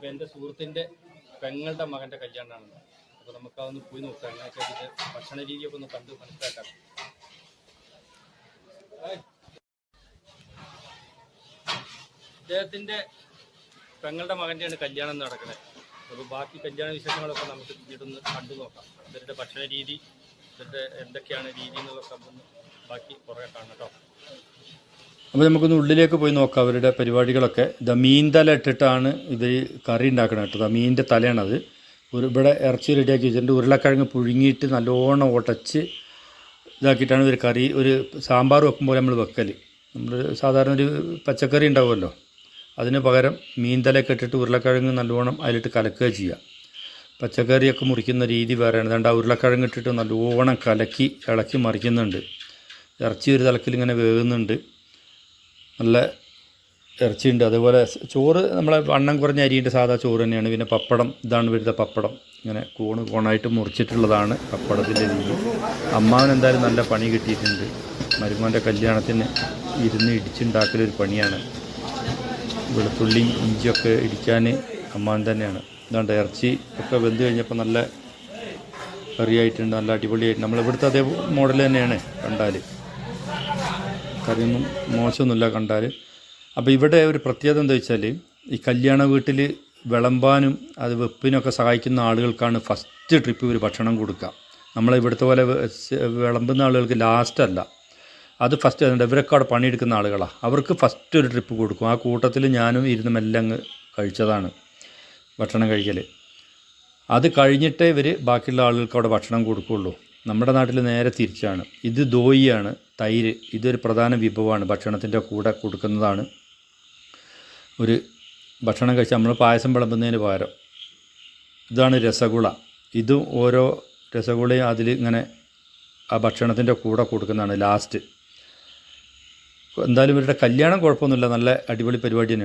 അപ്പോൾ എന്റെ സുഹൃത്തിന്റെ പെങ്ങളുടെ മകന്റെ കല്യാണമാണ്. അപ്പോൾ നമുക്ക് അതൊന്ന് പോയി നോക്കാം. എന്നുവെച്ചാൽ ഇതിന്റെ ഭക്ഷണ രീതിയൊക്കെ ഒന്ന് കണ്ട് മനസ്സിലാക്കാം. അദ്ദേഹത്തിന്റെ പെങ്ങളുടെ മകന്റെയാണ് കല്യാണം നടക്കുന്നത് അപ്പോൾ ബാക്കി കല്യാണ വിശേഷങ്ങളൊക്കെ നമുക്ക് പിന്നീടൊന്ന് കണ്ടു നോക്കാം. ഇവരുടെ ഭക്ഷണ രീതി ഇവരുടെ എന്തൊക്കെയാണ് രീതി എന്നുള്ളതൊക്കെ ബാക്കി കുറേ കാണാം കേട്ടോ. അപ്പോൾ നമുക്കൊന്ന് ഉള്ളിലേക്ക് പോയി നോക്കാം അവരുടെ പരിപാടികളൊക്കെ. ദ മീൻ തല ഇട്ടിട്ടാണ് ഇവർ കറി ഉണ്ടാക്കണം കേട്ടോ. മീനിന്റെ തലയാണത്. ഒരു ഇവിടെ ഇറച്ചി റെഡിയാക്കി വെച്ചിട്ടുണ്ട്. ഉരുളക്കിഴങ്ങ് പുഴുങ്ങിയിട്ട് നല്ലോണം ഉടച്ച് ഇതാക്കിയിട്ടാണ് ഇവർ കറി ഒരു സാമ്പാർ വെക്കുമ്പോൾ നമ്മൾ വെക്കൽ നമ്മൾ സാധാരണ ഒരു പച്ചക്കറി ഉണ്ടാവുമല്ലോ. അതിന് പകരം മീൻ തലയൊക്കെ ഇട്ടിട്ട് ഉരുളക്കിഴങ്ങ് നല്ലോണം അതിലിട്ട് കലക്കുക ചെയ്യുക. പച്ചക്കറിയൊക്കെ മുറിക്കുന്ന രീതി വേറെയാണ്. ആ ഉരുളക്കിഴങ്ങ് ഇട്ടിട്ട് നല്ലോണം കലക്കി ഇളക്കി മറിക്കുന്നുണ്ട്. ഇറച്ചി ഒരു തലക്കിൽ ഇങ്ങനെ വേകുന്നുണ്ട് നല്ല ഇറച്ചിയുണ്ട്. അതേപോലെ ചോറ് നമ്മളെ വണ്ണം കുറഞ്ഞ അരിയുണ്ട് സാധാ ചോറ് തന്നെയാണ്. പിന്നെ പപ്പടം ഇതാണ് ഇവിടുത്തെ പപ്പടം. ഇങ്ങനെ കൂണ് കോണായിട്ട് മുറിച്ചിട്ടുള്ളതാണ് പപ്പടത്തിന്റെ രീതി. അമ്മാവൻ എന്തായാലും നല്ല പണി കിട്ടിയിട്ടുണ്ട്. മരുമോന്റെ കല്യാണത്തിന് ഇരുന്ന് ഇടിച്ചുണ്ടാക്കലൊരു പണിയാണ്. വെളുത്തുള്ളിയും ഇഞ്ചിയൊക്കെ ഇടിക്കാൻ അമ്മാവൻ തന്നെയാണ്. ഇതാണ്ട് ഇറച്ചി ഒക്കെ വെന്ത് കഴിഞ്ഞപ്പോൾ നല്ല കറിയായിട്ടുണ്ട്. നല്ല അടിപൊളിയായിട്ട്. നമ്മളിവിടുത്തെ അതേ മോഡൽ തന്നെയാണ് കണ്ടാൽ. കറിയൊന്നും മോശമൊന്നുമില്ല കണ്ടാൽ അപ്പോൾ ഇവിടെ ഒരു പ്രത്യേകത എന്താ വെച്ചാൽ ഈ കല്യാണ വീട്ടിൽ വിളമ്പാനും അത് വെപ്പിനൊക്കെ സഹായിക്കുന്ന ആളുകൾക്കാണ് ഫസ്റ്റ് ട്രിപ്പ് ഇവർ ഭക്ഷണം കൊടുക്കുക. നമ്മളെ ഇവിടുത്തെ പോലെ വിളമ്പുന്ന ആളുകൾക്ക് ലാസ്റ്റ് അല്ല. അത് ഫസ്റ്റ് അതുകൊണ്ട് ഇവരൊക്കെ അവിടെ പണിയെടുക്കുന്ന ആളുകളാണ് അവർക്ക് ഫസ്റ്റ് ഒരു ട്രിപ്പ് കൊടുക്കും. ആ കൂട്ടത്തിൽ ഞാനും ഇരുന്ന് മെല്ലെ അങ്ങ് കഴിച്ചതാണ് ഭക്ഷണം കഴിക്കൽ അത് കഴിഞ്ഞിട്ടേ ഇവർ ബാക്കിയുള്ള ആളുകൾക്ക് അവിടെ ഭക്ഷണം കൊടുക്കുകയുള്ളൂ. നമ്മുടെ നാട്ടിൽ നേരെ തിരിച്ചാണ്. ഇത് ദോയിയാണ്. തൈര് ഇതൊരു പ്രധാന വിഭവമാണ്. ഭക്ഷണത്തിന്റെ കൂടെ കൊടുക്കുന്നതാണ്. ഒരു ഭക്ഷണം കഴിച്ച് നമ്മൾ പായസം വിളമ്പുന്നതിന് പകരം ഇതാണ് രസഗുള. ഇതും ഓരോ രസഗുളയും അതിൽ ഇങ്ങനെ ആ ഭക്ഷണത്തിന്റെ കൂടെ കൊടുക്കുന്നതാണ് ലാസ്റ്റ്. എന്തായാലും ഇവരുടെ കല്യാണം കുഴപ്പമൊന്നുമില്ല. നല്ല അടിപൊളി പരിപാടി തന്നെയാണ്.